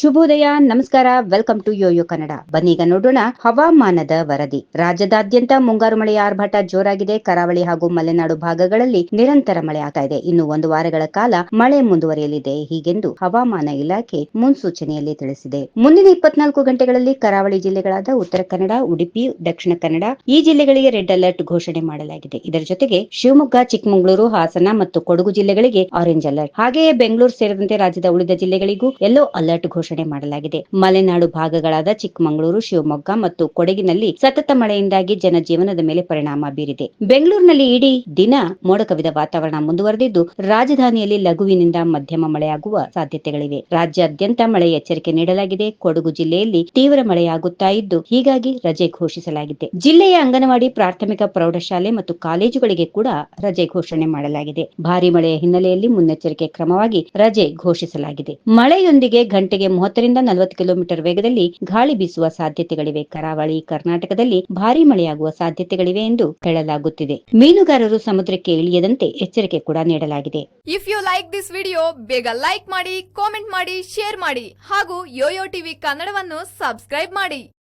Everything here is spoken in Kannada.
ಶುಭೋದಯ, ನಮಸ್ಕಾರ ವೆಲ್ಕಮ್ ಟು ಯೋಯೋ ಕನ್ನಡ ಬನ್ನೀಗ ನೋಡೋಣ ಹವಾಮಾನದ ವರದಿ. ರಾಜ್ಯದಾದ್ಯಂತ ಮುಂಗಾರು ಮಳೆಯ ಆರ್ಭಟ ಜೋರಾಗಿದೆ. ಕರಾವಳಿ ಹಾಗೂ ಮಲೆನಾಡು ಭಾಗಗಳಲ್ಲಿ ನಿರಂತರ ಮಳೆ ಆಗ್ತಾ ಇದೆ. ಇನ್ನು ಒಂದು ವಾರಗಳ ಕಾಲ ಮಳೆ ಮುಂದುವರಿಯಲಿದೆ. ಹೀಗೆಂದು ಹವಾಮಾನ ಇಲಾಖೆ ಮುನ್ಸೂಚನೆಯಲ್ಲಿ ತಿಳಿಸಿದೆ. ಮುಂದಿನ ಇಪ್ಪತ್ನಾಲ್ಕು ಗಂಟೆಗಳಲ್ಲಿ ಕರಾವಳಿ ಜಿಲ್ಲೆಗಳಾದ ಉತ್ತರ ಕನ್ನಡ, ಉಡುಪಿ, ದಕ್ಷಿಣ ಕನ್ನಡ ಈ ಜಿಲ್ಲೆಗಳಿಗೆ ರೆಡ್ ಅಲರ್ಟ್ ಘೋಷಣೆ ಮಾಡಲಾಗಿದೆ. ಇದರ ಜೊತೆಗೆ ಶಿವಮೊಗ್ಗ, ಚಿಕ್ಕಮಗಳೂರು, ಹಾಸನ ಮತ್ತು ಕೊಡಗು ಜಿಲ್ಲೆಗಳಿಗೆ ಆರೆಂಜ್ ಅಲರ್ಟ್. ಹಾಗೆಯೇ ಬೆಂಗಳೂರು ಸೇರಿದಂತೆ ರಾಜ್ಯದ ಉಳಿದ ಜಿಲ್ಲೆಗಳಿಗೂ ಯೆಲ್ಲೋ ಅಲರ್ಟ್ ಘೋಷಣೆ ಮಾಡಲಾಗಿದೆ. ಮಲೆನಾಡು ಭಾಗಗಳಾದ ಚಿಕ್ಕಮಗಳೂರು, ಶಿವಮೊಗ್ಗ ಮತ್ತು ಕೊಡಗಿನಲ್ಲಿ ಸತತ ಮಳೆಯಿಂದಾಗಿ ಜನಜೀವನದ ಮೇಲೆ ಪರಿಣಾಮ ಬೀರಿದೆ. ಬೆಂಗಳೂರಿನಲ್ಲಿ ಇಡೀ ದಿನ ಮೋಡ ಕವಿದ ವಾತಾವರಣ ಮುಂದುವರೆದಿದ್ದು, ರಾಜಧಾನಿಯಲ್ಲಿ ಲಘುವಿನಿಂದ ಮಧ್ಯಮ ಮಳೆಯಾಗುವ ಸಾಧ್ಯತೆಗಳಿವೆ. ರಾಜ್ಯಾದ್ಯಂತ ಮಳೆ ಎಚ್ಚರಿಕೆ ನೀಡಲಾಗಿದೆ. ಕೊಡಗು ಜಿಲ್ಲೆಯಲ್ಲಿ ತೀವ್ರ ಮಳೆಯಾಗುತ್ತಾ ಇದ್ದು, ಹೀಗಾಗಿ ರಜೆ ಘೋಷಿಸಲಾಗಿದೆ. ಜಿಲ್ಲೆಯ ಅಂಗನವಾಡಿ, ಪ್ರಾಥಮಿಕ, ಪ್ರೌಢಶಾಲೆ ಮತ್ತು ಕಾಲೇಜುಗಳಿಗೆ ಕೂಡ ರಜೆ ಘೋಷಣೆ ಮಾಡಲಾಗಿದೆ. ಭಾರಿ ಮಳೆಯ ಹಿನ್ನೆಲೆಯಲ್ಲಿ ಮುನ್ನೆಚ್ಚರಿಕೆ ಕ್ರಮವಾಗಿ ರಜೆ ಘೋಷಿಸಲಾಗಿದೆ. ಮಳೆಯೊಂದಿಗೆ ಗಂಟೆಗೆ ಮೂವತ್ತರಿಂದ ನಲವತ್ತು ಕಿಲೋಮೀಟರ್ ವೇಗದಲ್ಲಿ ಗಾಳಿ ಬೀಸುವ ಸಾಧ್ಯತೆಗಳಿವೆ. ಕರಾವಳಿ ಕರ್ನಾಟಕದಲ್ಲಿ ಭಾರಿ ಮಳೆಯಾಗುವ ಸಾಧ್ಯತೆಗಳಿವೆ ಎಂದು ಹೇಳಲಾಗುತ್ತಿದೆ. ಮೀನುಗಾರರು ಸಮುದ್ರಕ್ಕೆ ಇಳಿಯದಂತೆ ಎಚ್ಚರಿಕೆ ಕೂಡ ನೀಡಲಾಗಿದೆ. If you like this video ಬೇಗ ಲೈಕ್ ಮಾಡಿ ಕಾಮೆಂಟ್ ಮಾಡಿ ಶೇರ್ ಮಾಡಿ ಹಾಗೂ ಯೋಯೋ ಟಿವಿ ಕನ್ನಡವನ್ನು ಸಬ್ಸ್ಕ್ರೈಬ್ ಮಾಡಿ.